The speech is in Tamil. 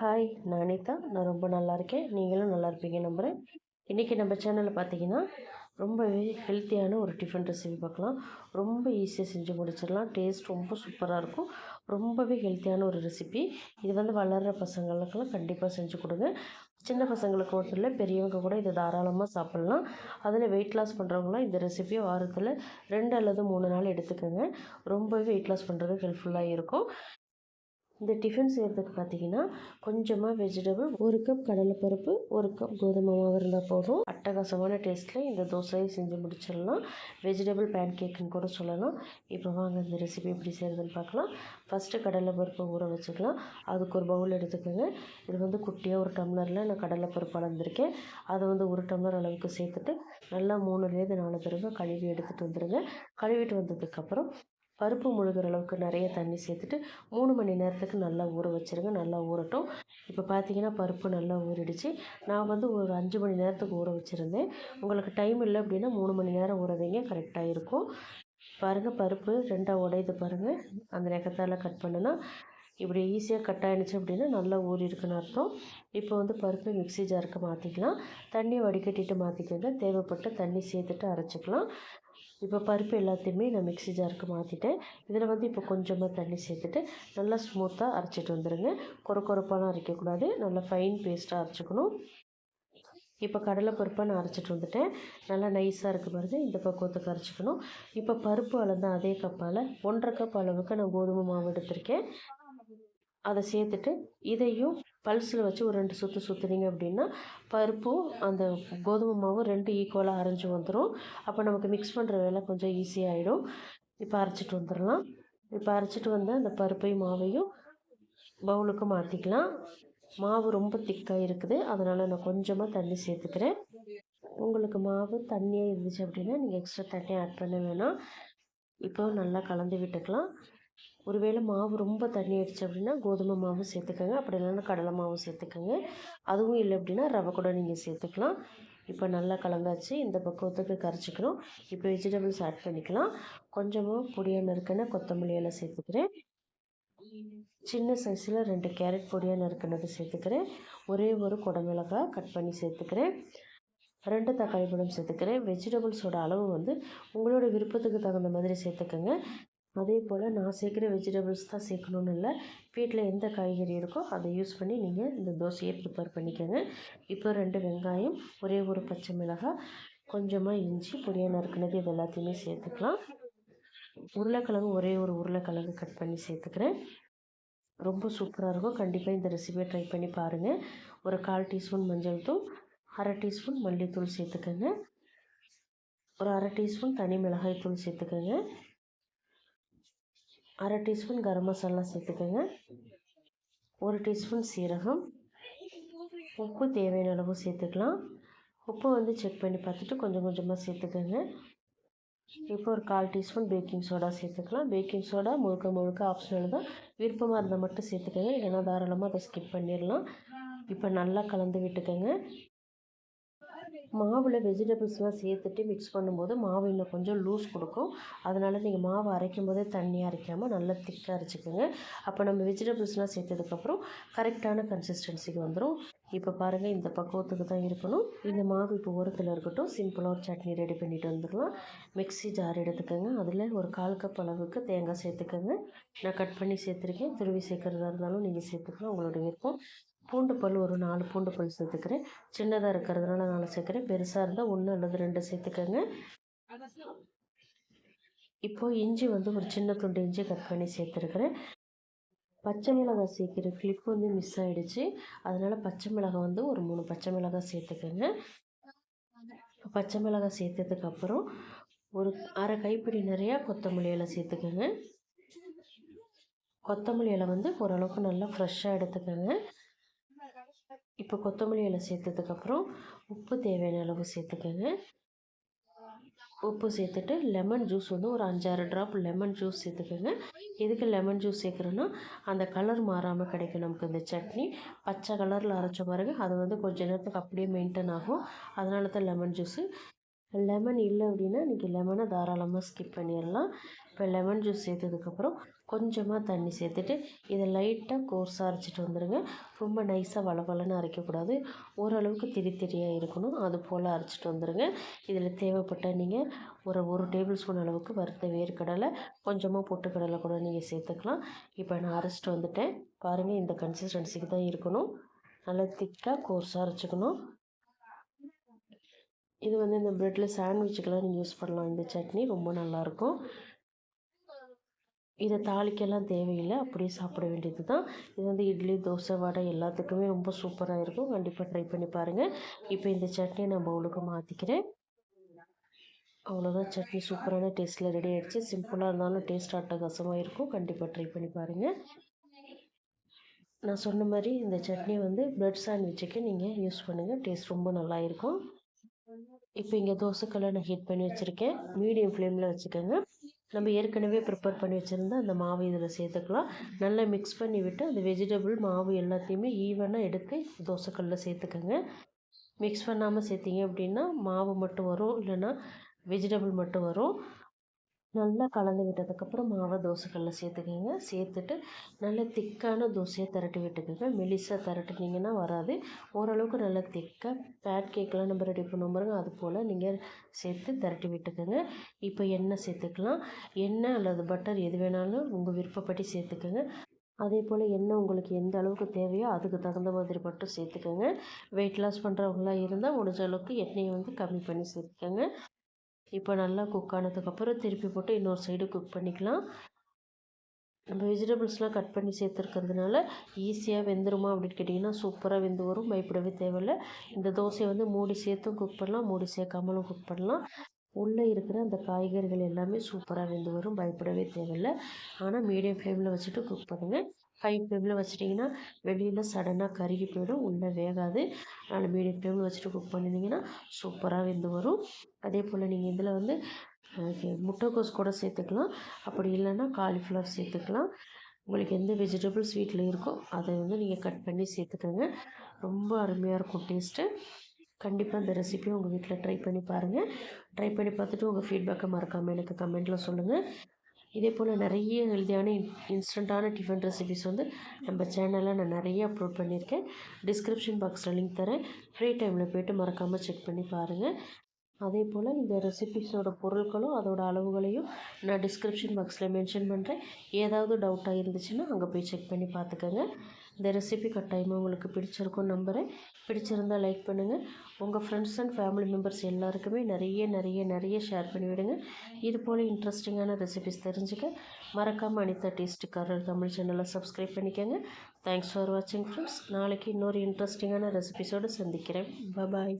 ஹாய் நான் அனிதா. நான் ரொம்ப நல்லா இருக்கேன். நீங்களும் நல்லா இருப்பீங்க நம்புகிறேன் இன்றைக்கி நம்ம சேனலில் பார்த்தீங்கன்னா ரொம்பவே ஹெல்த்தியான ஒரு டிஃபன் ரெசிபி பார்க்கலாம் ரொம்ப ஈஸியாக செஞ்சு முடிச்சிடலாம். டேஸ்ட் ரொம்ப சூப்பராக இருக்கும். ரொம்பவே ஹெல்த்தியான ஒரு ரெசிபி இது வந்து வளர்கிற பசங்களுக்கெல்லாம் கண்டிப்பாக செஞ்சு கொடுங்க. சின்ன பசங்களுக்கு மட்டும் இல்லை பெரியவங்க கூட இதை தாராளமாக சாப்பிட்லாம். அதில் வெயிட் லாஸ் பண்ணுறவங்களாம் இந்த ரெசிபியை வாரத்தில் ரெண்டு அல்லது மூணு நாள் எடுத்துக்கோங்க. ரொம்பவே வெயிட் லாஸ் பண்ணுறதுக்கு ஹெல்ப்ஃபுல்லாக இருக்கும். இந்த டிஃபன் செய்கிறதுக்கு பார்த்தீங்கன்னா கொஞ்சமாக வெஜிடபிள் ஒரு கப் கடலைப்பருப்பு ஒரு கப் கோதுமை மாவு இருந்தால் போதும். அட்டகாசமான டேஸ்ட்டில் இந்த தோசையை செஞ்சு முடிச்சிடலாம். வெஜிடபிள் பேன் கேக்குன்னு கூட சொல்லலாம். இப்போ வாங்க இந்த ரெசிபி எப்படி செய்கிறதுன்னு பார்க்கலாம். ஃபஸ்ட்டு கடலைப்பருப்பை ஊற வச்சுக்கலாம். அதுக்கு ஒரு பவுல் எடுத்துக்கோங்க. இது வந்து குட்டியாக ஒரு டம்ளரில் நான் கடலைப்பருப்பு அளந்திருக்கேன். அதை வந்து ஒரு டம்ளர் அளவுக்கு சேர்த்துட்டு நல்லா மூணுலேருந்து நாலு தடவை கழுவி எடுத்துகிட்டு வந்துடுங்க கழுவிட்டு வந்ததுக்கப்புறம் பருப்பு முழுகிற அளவுக்கு நிறைய தண்ணி சேர்த்துட்டு மூணு மணி நேரத்துக்கு நல்லா ஊற வச்சுருங்க. நல்லா ஊறட்டும். இப்போ பார்த்தீங்கன்னா பருப்பு நல்லா ஊறிடுச்சு. நான் வந்து ஒரு அஞ்சு மணி நேரத்துக்கு ஊற வச்சுருந்தேன். உங்களுக்கு டைம் இல்லை அப்படின்னா மூணு மணி நேரம் ஊற வைங்க கரெக்டாக இருக்கும். பாருங்கள் பருப்பு ரெண்டாக உடையுது பாருங்கள் அந்த நெக்கத்தால் கட் பண்ணுனா இப்படி ஈஸியாக கட் ஆகிடுச்சு அப்படின்னா நல்லா ஊறி இருக்குன்னு அர்த்தம். இப்போ வந்து பருப்பு மிக்ஸி ஜாருக்கு மாற்றிக்கலாம் தண்ணியை வடிகட்டிட்டு மாற்றிக்கோங்க தேவைப்பட்ட தண்ணி சேர்த்துட்டு அரைச்சிக்கலாம். இப்போ பருப்பு எல்லாத்தையுமே நான் மிக்ஸி ஜாருக்கு மாற்றிட்டேன் இதில் வந்து இப்போ கொஞ்சமாக தண்ணி சேர்த்துட்டு நல்லா ஸ்மூத்தாக அரைச்சிட்டு வந்துடுங்க கொர கொரப்பாலாம் அரைக்கக்கூடாது. நல்லா ஃபைன் பேஸ்ட்டாக அரைச்சிக்கணும். இப்போ கடலை பருப்பை நான் அரைச்சிட்டு வந்துட்டேன். நல்லா நைஸாக இருக்குது பாருங்க. இந்த பக்குவத்துக்கு அரைச்சிக்கணும். இப்போ பருப்பு அளந்த அதே கப்பால் ஒன்றரை கப் அளவுக்கு நான் கோதுமை மாவு எடுத்திருக்கேன். அதை சேர்த்துட்டு இதையும் பல்ஸில் வச்சு ஒரு ரெண்டு சுற்று சுற்றுனீங்க அப்படின்னா பருப்பும் அந்த கோதுமை மாவும் ரெண்டு ஈக்குவலாக அரைஞ்சி வந்துடும் அப்போ நமக்கு மிக்ஸ் பண்ணுற வேலை கொஞ்சம் ஈஸியாகிடும் இப்போ அரைச்சிட்டு வந்துடலாம் இப்போ அரைச்சிட்டு வந்து அந்த பருப்பையும் மாவையும் பவுலுக்கு மாற்றிக்கலாம் மாவு ரொம்ப திக்காக இருக்குது. அதனால் நான் கொஞ்சமாக தண்ணி சேர்த்துக்கிறேன். உங்களுக்கு மாவு தண்ணியாக இருந்துச்சு அப்படின்னா நீங்கள் எக்ஸ்ட்ரா தண்ணி ஆட் பண்ண வேணாம். இப்போ நல்லா கலந்து விட்டுக்கலாம். ஒருவேளை மாவு ரொம்ப தண்ணி ஆயிடுச்சு அப்படின்னா கோதுமை மாவும் சேர்த்துக்கோங்க. அப்படி இல்லைன்னா கடலை மாவும் சேர்த்துக்கோங்க. அதுவும் இல்லை அப்படின்னா ரவை கூட நீங்கள் சேர்த்துக்கலாம். இப்போ நல்லா கலந்தாச்சு. இந்த பக்குவத்துக்கு கரைச்சிக்கணும். இப்போ வெஜிடபிள்ஸ் ஆட் பண்ணிக்கலாம். கொஞ்சமாக பொடியாக நறுக்கின கொத்தமல்லி எல்லாம் சேர்த்துக்கிறேன். சின்ன சைஸில் ரெண்டு கேரட் பொடியாக நறுக்கினது சேர்த்துக்கிறேன். ஒரே ஒரு குடமிளகாய் கட் பண்ணி சேர்த்துக்கிறேன். ரெண்டு தக்காளி பழம் சேர்த்துக்கிறேன். வெஜிடபிள்ஸோட அளவு வந்து உங்களோட விருப்பத்துக்கு தகுந்த மாதிரி சேர்த்துக்கோங்க. அதே போல் நான் சேர்க்குற வெஜிடபிள்ஸ் தான் சேர்க்கணுன்னு இல்லை. வீட்டில் எந்த காய்கறி இருக்கோ அதை யூஸ் பண்ணி நீங்கள் இந்த தோசையை ப்ரிப்பேர் பண்ணிக்கோங்க. இப்போ ரெண்டு வெங்காயம் ஒரே ஒரு பச்சை மிளகாய் கொஞ்சமாக இஞ்சி பொடியாக நறுக்கினது இது எல்லாத்தையுமே சேர்த்துக்கலாம். உருளைக்கிழங்கு ஒரே ஒரு உருளைக்கிழங்கு கட் பண்ணி சேர்த்துக்கிறேன். ரொம்ப சூப்பராக இருக்கும். கண்டிப்பாக இந்த ரெசிபியை ட்ரை பண்ணி பாருங்கள் ஒரு கால் டீஸ்பூன் மஞ்சள் தூள் அரை டீஸ்பூன் மல்லித்தூள் சேர்த்துக்கோங்க. ஒரு அரை டீஸ்பூன் தனி மிளகாய் தூள் சேர்த்துக்கோங்க. அரை டீஸ்பூன் கரம் மசாலா சேர்த்துக்கோங்க. ஒரு டீஸ்பூன் சீரகம். உப்பு தேவையான அளவு சேர்த்துக்கலாம். உப்பு வந்து செக் பண்ணி பார்த்துட்டு கொஞ்சம் கொஞ்சமாக சேர்த்துக்கோங்க. இப்போ ஒரு கால் டீஸ்பூன் பேக்கிங் சோடா சேர்த்துக்கலாம். பேக்கிங் சோடா முழுக்க முழுக்க ஆப்ஷனல் தான். விருப்பமாக இருந்தால் மட்டும் சேர்த்துக்கோங்க. இல்லைன்னா தாராளமாக அதை ஸ்கிப் பண்ணிடலாம். இப்போ நல்லா கலந்து விட்டுக்கோங்க. மாவில் வெஜிடபிள்ஸ்லாம் சேர்த்துட்டு மிக்ஸ் பண்ணும்போது மாவு இன்னும் கொஞ்சம் லூஸ் கொடுக்கும். அதனால் நீங்கள் மாவு அரைக்கும் போதே தண்ணி அரைக்காமல் நல்லா திக்காக அரைச்சிக்கோங்க. அப்போ நம்ம வெஜிடபிள்ஸ்லாம் சேர்த்ததுக்கப்புறம் கரெக்டான கன்சிஸ்டன்சிக்கு வந்துடும் இப்போ பாருங்கள் இந்த பக்குவத்துக்கு தான் இருக்கணும். இந்த மாவு இப்போ ஓரத்தில் இருக்கட்டும். சிம்பிளாக ஒரு சட்னி ரெடி பண்ணிட்டு வந்துடலாம். மிக்ஸி ஜார் எடுத்துக்கோங்க. அதில் ஒரு கால் கப் அளவுக்கு தேங்காய் சேர்த்துக்கோங்க. நான் கட் பண்ணி சேர்த்துருக்கேன். துருவி சேர்க்குறதா இருந்தாலும் நீங்கள் சேர்த்துக்கலாம். உங்களோட விருப்பம். பூண்டு பல் ஒரு நாலு பூண்டு பல் சேர்த்துக்கிறேன். சின்னதாக இருக்கிறதுனால நாலு சேர்க்குறேன். பெருசாக இருந்தால் ஒன்று அல்லது ரெண்டு சேர்த்துக்கோங்க. இப்போது இஞ்சி வந்து ஒரு சின்ன துண்டு இஞ்சி கட் பண்ணி சேர்த்துருக்குறேன். பச்சை மிளகாய் சேர்க்குற கிளிப் வந்து மிஸ் ஆகிடுச்சு அதனால் பச்சை மிளகாய் வந்து ஒரு மூணு பச்சை மிளகாய் சேர்த்துக்கோங்க. பச்சை மிளகாய் சேர்த்ததுக்கப்புறம் ஒரு அரை கைப்பிடி நிறையா கொத்தமல்லி இலை சேர்த்துக்கோங்க. கொத்தமல்லி இலை வந்து ஓரளவுக்கு நல்லா ஃப்ரெஷ்ஷாக எடுத்துக்கோங்க. இப்போ கொத்தமல்லி இலை சேர்த்ததுக்கப்புறம் உப்பு தேவையான அளவு சேர்த்துக்கோங்க. உப்பு சேர்த்துட்டு லெமன் ஜூஸ் வந்து ஒரு அஞ்சாறு ட்ராப் லெமன் ஜூஸ் சேர்த்துக்கோங்க. எதுக்கு லெமன் ஜூஸ் சேர்க்குறோன்னா அந்த கலர் மாறாமல் கிடைக்கும் நமக்கு இந்த சட்னி. பச்சை கலரில் அரைச்ச பாருங்க அது வந்து கொஞ்சம் நேரத்துக்கு அப்படியே மெயின்டைன் ஆகும். அதனால தான் லெமன் ஜூஸு லெமன் இல்லை அப்படின்னா இன்றைக்கி லெமனை தாராளமாக ஸ்கிப் பண்ணிடலாம். இப்போ லெமன் ஜூஸ் சேர்த்ததுக்கப்புறம் கொஞ்சமாக தண்ணி சேர்த்துட்டு இதை லைட்டாக கோர்ஸாக அரைச்சிட்டு வந்துடுங்க ரொம்ப நைஸாக வளவலன்னு அரைக்கக்கூடாது. ஓரளவுக்கு திரி திரியாக இருக்கணும். அது போல் அரைச்சிட்டு வந்துடுங்க இதில் தேவைப்பட்ட நீங்கள் ஒரு ஒரு டேபிள் ஸ்பூன் அளவுக்கு வறுத்த வேர்க்கடலை கொஞ்சமாக பொட்டுக்கடலை கூட நீங்கள் சேர்த்துக்கலாம். இப்போ நான் அரைச்சிட்டு வந்துட்டேன். பாருங்கள் இந்த கன்சிஸ்டன்சிக்கு தான் இருக்கணும். நல்லா திக்காக கோர்ஸாக அரைச்சிக்கணும். இது வந்து இந்த ப்ரெட்டில் சாண்ட்விச்சுக்கெல்லாம் நீங்கள் யூஸ் பண்ணலாம். இந்த சட்னி ரொம்ப நல்லாயிருக்கும் இதை தாளிக்கெல்லாம் தேவையில்லை அப்படியே சாப்பிட வேண்டியது தான் இது வந்து இட்லி தோசை வடை எல்லாத்துக்குமே ரொம்ப சூப்பராக இருக்கும். கண்டிப்பாக ட்ரை பண்ணி பாருங்கள் இப்போ இந்த சட்னியை நான் பவுலுக்கு மாற்றிக்கிறேன் அவ்வளோதான் சட்னி சூப்பரான டேஸ்ட்டில் ரெடி ஆகிடுச்சு சிம்பிளாக இருந்தாலும் டேஸ்ட் அட்டகாசமாக இருக்கும். கண்டிப்பாக ட்ரை பண்ணி பாருங்கள் நான் சொன்ன மாதிரி இந்த சட்னி வந்து ப்ரெட் சாண்ட்விச்சுக்கு நீங்கள் யூஸ் பண்ணுங்கள் டேஸ்ட் ரொம்ப நல்லா இருக்கும். இப்போ இங்கே தோசைக்கல்லை நான் ஹீட் பண்ணி வச்சுருக்கேன். மீடியம் ஃப்ளேமில் வச்சுக்கோங்க. நம்ம ஏற்கனவே ப்ரிப்பேர் பண்ணி வச்சுருந்தா அந்த மாவு இதில் சேர்த்துக்கலாம். நல்லா மிக்ஸ் பண்ணி விட்டு அந்த வெஜிடபிள் மாவு எல்லாத்தையுமே ஈவனாக எடுத்து தோசைக்கல்லில் சேர்த்துக்கோங்க. மிக்ஸ் பண்ணாமல் சேர்த்திங்க அப்படின்னா மாவு மட்டும் வரும். இல்லைன்னா வெஜிடபிள் மட்டும் வரும். நல்லா கலந்து விட்டதுக்கப்புறம் மாவை தோசைக்கல்ல சேர்த்துக்கோங்க. சேர்த்துட்டு நல்ல திக்கான தோசையை திரட்டி விட்டுக்கோங்க. மெலிசாக திரட்டுனீங்கன்னா வராது. ஓரளவுக்கு நல்லா திக்காக பேட் கேக்கெலாம் நம்ம ரெடி பண்ணுவோம் பாருங்க. அது போல் நீங்கள் சேர்த்து திரட்டி விட்டுக்கோங்க. இப்போ எண்ணெய் சேர்த்துக்கலாம். எண்ணெய் அல்லது பட்டர் எது வேணாலும் உங்கள் விருப்பப்படி சேர்த்துக்கோங்க. அதே போல் எண்ணெய் உங்களுக்கு எந்த அளவுக்கு தேவையோ அதுக்கு தகுந்த மாதிரி மட்டும் சேர்த்துக்கோங்க. வெயிட் லாஸ் பண்ணுறவங்களாம் இருந்தால் முடிஞ்ச அளவுக்கு எண்ணெயை வந்து கம்மி பண்ணி சேர்த்துக்கோங்க. இப்போ நல்லா குக் ஆனதுக்கப்புறம் திருப்பி போட்டு இன்னொரு சைடு குக் பண்ணிக்கலாம். நம்ம வெஜிடபிள்ஸ்லாம் கட் பண்ணி சேர்த்துருக்கிறதுனால ஈஸியாக வெந்துருமா அப்படின்னு கேட்டிங்கன்னா சூப்பராக வெந்து வரும். பயப்படவே தேவையில்ல. இந்த தோசையை வந்து மூடி சேர்த்தும் குக் பண்ணலாம். மூடி சேர்க்காமலும் குக் பண்ணலாம். உள்ளே இருக்கிற அந்த காய்கறிகள் எல்லாமே சூப்பராக வெந்து வரும். பயப்படவே தேவையில்லை. ஆனால் மீடியம் ஃப்ளேமில் வச்சுட்டு குக் பண்ணுங்கள் ஹை ஃப்ளேமில் வச்சிட்டிங்கன்னா வெளியில் சடனாக கருகி போயிடும். உள்ளே வேகாது. அதனால் மீடியம் ஃப்ளேமில் வச்சுட்டு குக் பண்ணியிருந்தீங்கன்னா சூப்பராக வெந்து வரும். அதே போல் நீங்கள் இதில் வந்து முட்டைக்கோஸ் கூட சேர்த்துக்கலாம். அப்படி இல்லைன்னா காலிஃப்ளவர் சேர்த்துக்கலாம். உங்களுக்கு எந்த வெஜிடபிள்ஸ் வீட்டில் இருக்கோ அதை வந்து நீங்கள் கட் பண்ணி சேர்த்துக்கோங்க. ரொம்ப அருமையாக இருக்கும் டேஸ்ட்டு கண்டிப்பாக இந்த ரெசிபியை உங்கள் வீட்டில் ட்ரை பண்ணி பாருங்கள் ட்ரை பண்ணி பார்த்துட்டு உங்கள் ஃபீட்பேக்கை மறக்காமல் எனக்கு கமெண்ட்டில் சொல்லுங்கள் இதே போல் நிறைய ஹெல்த்தியான இன்ஸ்டண்ட்டான டிஃபன் ரெசிபிஸ் வந்து நம்ம சேனலில் நான் நிறைய அப்லோட் பண்ணியிருக்கேன். டிஸ்கிரிப்ஷன் பாக்ஸில் லிங்க் தரேன். ஃப்ரீ டைமில் போய்ட்டு மறக்காமல் செக் பண்ணி பாருங்கள் அதே போல் இந்த ரெசிபிஸோட பொருட்களும் அதோட அளவுகளையும் நான் டிஸ்கிரிப்ஷன் பாக்ஸில் மென்ஷன் பண்ணுறேன் ஏதாவது டவுட்டாக இருந்துச்சுன்னா அங்கே போய் செக் பண்ணி பார்த்துக்கோங்க. இந்த ரெசிபி கட்டாயமாக உங்களுக்கு பிடிச்சிருக்கும் நம்புகிறேன் பிடிச்சிருந்தால் லைக் பண்ணுங்கள் உங்கள் ஃப்ரெண்ட்ஸ் அண்ட் ஃபேமிலி மெம்பர்ஸ் எல்லாருக்குமே நிறைய நிறைய நிறைய ஷேர் பண்ணிவிடுங்க இது போல் இன்ட்ரெஸ்டிங்கான ரெசிபிஸ் தெரிஞ்சுக்க மறக்காமல் அனிதா டேஸ்ட் கரல் தமிழ் சேனலை சப்ஸ்கிரைப் பண்ணிக்கோங்க. தேங்க்ஸ் ஃபார் வாட்சிங் ஃப்ரெண்ட்ஸ் நாளைக்கு இன்னொரு இன்ட்ரெஸ்டிங்கான ரெசிபிஸோடு சந்திக்கிறேன். பாய்